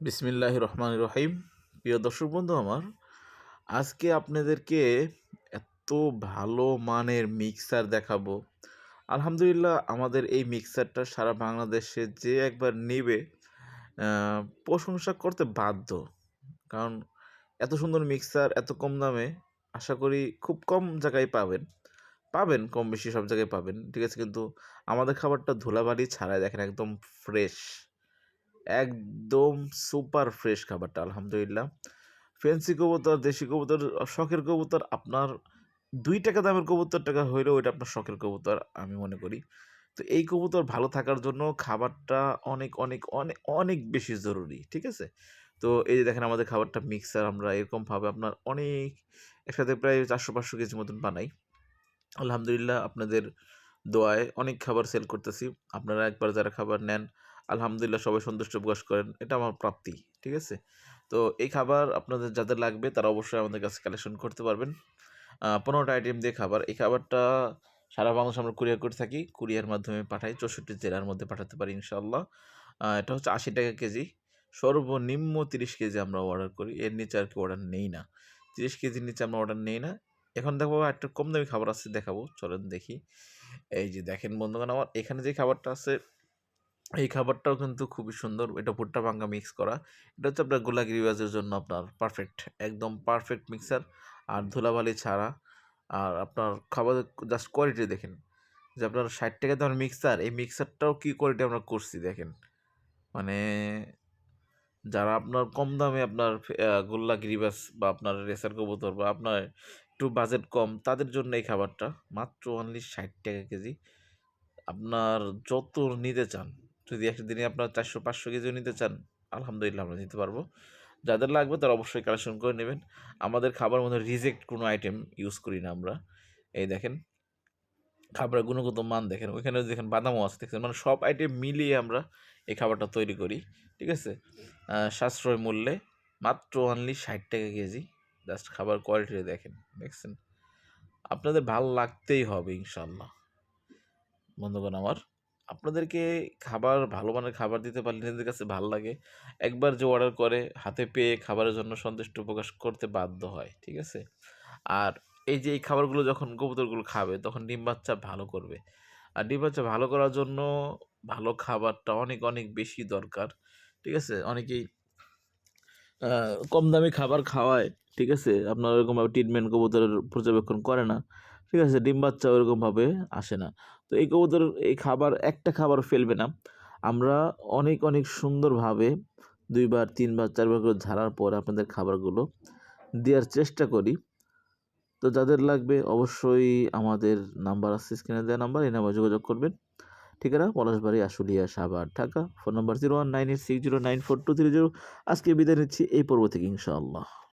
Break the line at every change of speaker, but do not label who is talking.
বিসমিল্লাহ রহমান রহিম প্রিয় দর্শক বন্ধু আমার, আজকে আপনাদেরকে এত ভালো মানের মিক্সার দেখাবো। আলহামদুলিল্লাহ আমাদের এই মিক্সারটা সারা বাংলাদেশে যে একবার নেবে প্রশংসা করতে বাধ্য। কারণ এত সুন্দর মিক্সার, এত কম দামে আশা করি খুব কম জায়গায় পাবেন। পাবেন, কম বেশি সব জায়গায় পাবেন, ঠিক আছে? কিন্তু আমাদের খাবারটা ধুলাবালি ছাড়াই দেখেন, একদম ফ্রেশ একদম সুপার ফ্রেশ খাবারটা, আলহামদুলিল্লাহ। ফেন্সি কবুতর, দেশি কবুতর, শখের কবুতর, আপনার দুই টাকা দামের কবুতর টাকা হইলেও ওইটা আপনার শখের কবুতর, আমি মনে করি। তো এই কবুতর ভালো থাকার জন্য খাবারটা অনেক অনেক অনেক অনেক বেশি জরুরি, ঠিক আছে? তো এই যে দেখেন আমাদের খাবারটা মিক্সার, আমরা এরকমভাবে আপনার অনেক একসাথে প্রায় চারশো পাঁচশো কেজি মতন বানাই। আলহামদুলিল্লাহ আপনাদের দোয়ায় অনেক খাবার সেল করতেছি। আপনারা একবার যারা খাবার নেন আলহামদুলিল্লাহ সবাই সন্তুষ্ট প্রকাশ করেন, এটা আমার প্রাপ্তি, ঠিক আছে? তো এই খাবার আপনাদের যাদের লাগবে তারা অবশ্যই আমাদের কাছে কালেকশন করতে পারবেন। পনেরোটা আইটেম দিয়ে খাবার, এই খাবারটা সারা বাংলাদেশ আমরা কুরিয়ার করে থাকি কুরিয়ার মাধ্যমে পাঠাই, চৌষট্টি জেলার মধ্যে পাঠাতে পারি ইনশাল্লাহ এটা হচ্ছে আশি টাকা কেজি, সর্বনিম্ন তিরিশ কেজি আমরা অর্ডার করি, এর নিচে আর কি অর্ডার নেই না। তিরিশ কেজির নিচে আমরা অর্ডার নেই না। এখন দেখো একটা কম দামি খাবার আছে দেখাবো, চলেন দেখি। এই যে দেখেন বন্ধুগণ আমার, এখানে যে খাবারটা আছে এই খাবারটাও কিন্তু খুবই সুন্দর। এটা ভুট্টা ভাঙ্গা মিক্স করা। এটা হচ্ছে আপনার গোলাগি রিওয়াজের জন্য আপনার পারফেক্ট একদম পারফেক্ট মিক্সার আর ধুলাবালি ছাড়া। আর আপনার খাবারের জাস্ট কোয়ালিটি দেখেন। যে আপনার ষাট টাকা দামের মিক্সার এই মিক্সারটাও কী কোয়ালিটি আমরা করছি দেখেন। মানে যারা আপনার কম দামে আপনার গোল্লা গিরিবাস বা আপনার রেসার কবুতর বা আপনার একটু বাজেট কম, তাদের জন্য এই খাবারটা মাত্র অনলি ষাট টাকা কেজি। আপনার যত নিতে চান যদি একটা দিনে আপনার চারশো পাঁচশো কেজিও নিতে চান, আলহামদুলিল্লাহ আমরা নিতে পারব। যাদের লাগবে তারা অবশ্যই কালেকশন করে নেবেন। আমাদের খাবার মধ্যে রিজেক্ট কোনো আইটেম ইউজ করি না আমরা। এই দেখেন, খাবারের গুণগত মান দেখেন ওইখানে দেখেন বাদামও আছে, দেখছেন? মানে সব আইটেম মিলিয়ে আমরা এই খাবারটা তৈরি করি, ঠিক আছে? সাশ্রয় মূল্যে মাত্র অনলি ষাট টাকা কেজি। জাস্ট খাবার কোয়ালিটি দেখেন, দেখছেন? আপনাদের ভালো লাগতেই হবে ইনশাল্লাহ বন্ধুগণ আমার আপনাদেরকে খাবার ভালো মানের খাবার দিতে পারলে নিজেদের কাছে ভালো লাগে। একবার যে অর্ডার করে, হাতে পেয়ে খাবারের জন্য সন্তুষ্ট প্রকাশ করতে বাধ্য হয়, ঠিক আছে? আর এই যে এই খাবারগুলো যখন কবুতরগুলো খাবে, তখন ডিম বাচ্চা ভালো করবে। আর ডিম বাচ্চা ভালো করার জন্য ভালো খাবারটা অনেক অনেক বেশি দরকার, ঠিক আছে? অনেকেই কম দামি খাবার খাওয়ায়, ঠিক আছে? আপনার ওরকমভাবে ট্রিটমেন্ট কবুতরের পর্যবেক্ষণ করে না। ঠিক আছে, ডিম বাচ্চা ওরকমভাবে আসে না। তো এই কবুতর, এই খাবার, একটা খাবার ফেলবে না। আমরা অনেক অনেক সুন্দরভাবে দুইবার, তিনবার, চারবার করে ঝাড়ার পর আপনাদের খাবারগুলো দেওয়ার চেষ্টা করি। তো যাদের লাগবে অবশ্যই আমাদের নাম্বার আছে স্ক্রিনে দেওয়া নাম্বার, এই নাম্বার যোগাযোগ করবেন। ঠিক ঠিকানা? Palashbari, Ashulia, Savar, Dhaka. Phone number zero one nine eight six zero nine four two three zero আজকে বিদায় নিচ্ছি, এই পর্ব থেকে ইনশাআল্লাহ।